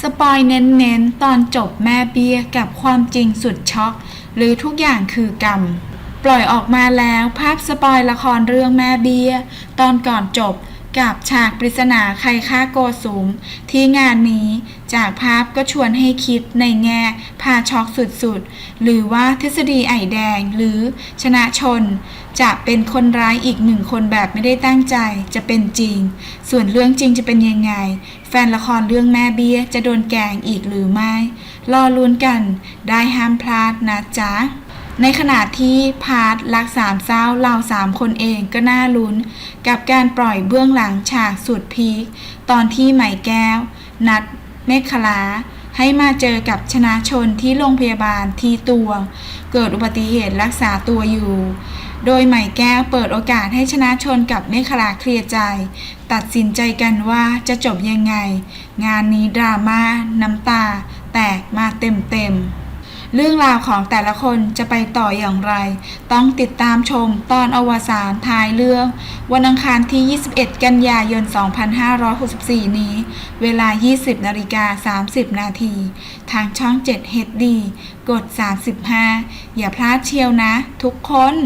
สปอยเน้นๆ ตอนจบแม่เบี้ยกับความจริงสุดช็อก หรือทุกอย่างคือกรรม ปล่อยออกมาแล้วภาพสปอยละครเรื่องแม่เบี้ย ตอนก่อนจบ กับฉากปริศนาใครฆ่าโกสุม ที่งานนี้จากภาพก็ชวนให้คิดในแง่พาช็อกสุดๆ หรือว่าทฤษฎีไอแดงหรือชนะชน จะเป็นคนร้ายอีกหนึ่งคนแบบไม่ได้ตั้งใจจะเป็นจริง ส่วนเรื่องจริงจะเป็นยังไง แฟนละครเรื่องแม่เบี้ยจะโดนแกงอีกหรือไม่ รอลุ้นกันได้ห้ามพลาดนะจ๊ะ ในขณะที่พาร์ทรักสามเศร้าเราสามคนเองก็น่าลุ้น กับการปล่อยเบื้องหลังฉากสุดพีคตอนที่ไหมแก้ว นัดเมฆคลา ให้มาเจอกับชนะชนที่โรงพยาบาลทีตวง เกิดอุบัติเหตุรักษาตัวอยู่ โดยไหมแก้วเปิดโอกาสให้ชนะชนกับเมฆลาเคลียร์ใจ ตัดสินใจกันว่าจะจบยังไง งานนี้ดราม่าน้ำตา แตกมาเต็มเต็ม เรื่องราวของแต่ละคนจะไปต่ออย่างไร ต้องติดตามชมตอนอวสานท้ายเรื่อง วันอังคารที่ 21 กันยายน 2564 นี้ เวลา 20นาฬิกา30 นาที ทางช่อง 7 HD กด 35 อย่าพลาดเชียวนะ ทุกคน